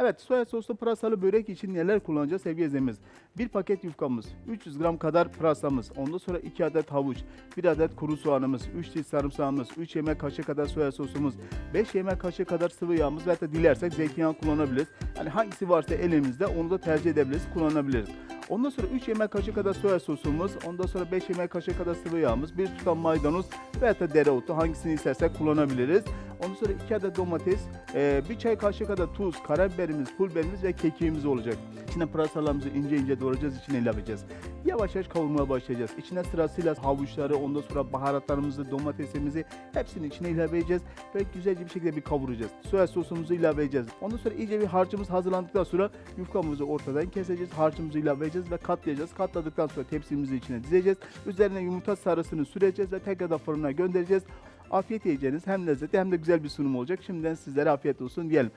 Evet soya soslu pırasalı börek için neler kullanacağız sevgili izleyicilerimiz? Bir paket yufkamız, 300 gram kadar pırasamız, ondan sonra 2 adet havuç, 1 adet kuru soğanımız, 3 diş sarımsağımız, 3 yemek kaşığı kadar soya sosumuz, 5 yemek kaşığı kadar sıvı yağımız ve hatta dilersek zeytinyağı kullanabiliriz. Yani hangisi varsa elimizde onu da tercih edebiliriz, kullanabiliriz. Ondan sonra 3 yemek kaşığı kadar soya sosumuz, ondan sonra 5 yemek kaşığı kadar sıvı yağımız, 1 tutam maydanoz ve hatta dereotu hangisini istersek kullanabiliriz. Ondan sonra 2 adet domates, 1 çay kaşığı kadar tuz, karabiberimiz, pul biberimiz ve kekiğimiz olacak. İçine pırasalarımızı ince ince doğrayacağız, içine ilave edeceğiz. Yavaş yavaş kavurmaya başlayacağız. İçine sırasıyla havuçları, ondan sonra baharatlarımızı, domatesimizi hepsini içine ilave edeceğiz ve güzelce bir şekilde bir kavuracağız. Soya sosumuzu ilave edeceğiz. Ondan sonra iyice bir harcımız hazırlandıktan sonra yufkamızı ortadan keseceğiz. Harcımızı ilave edeceğiz ve katlayacağız. Katladıktan sonra tepsimizi içine dizeceğiz. Üzerine yumurta sarısını süreceğiz ve tekrardan fırına göndereceğiz. Afiyet yiyeceğiniz hem lezzetli hem de güzel bir sunum olacak. Şimdiden sizlere afiyet olsun diyelim.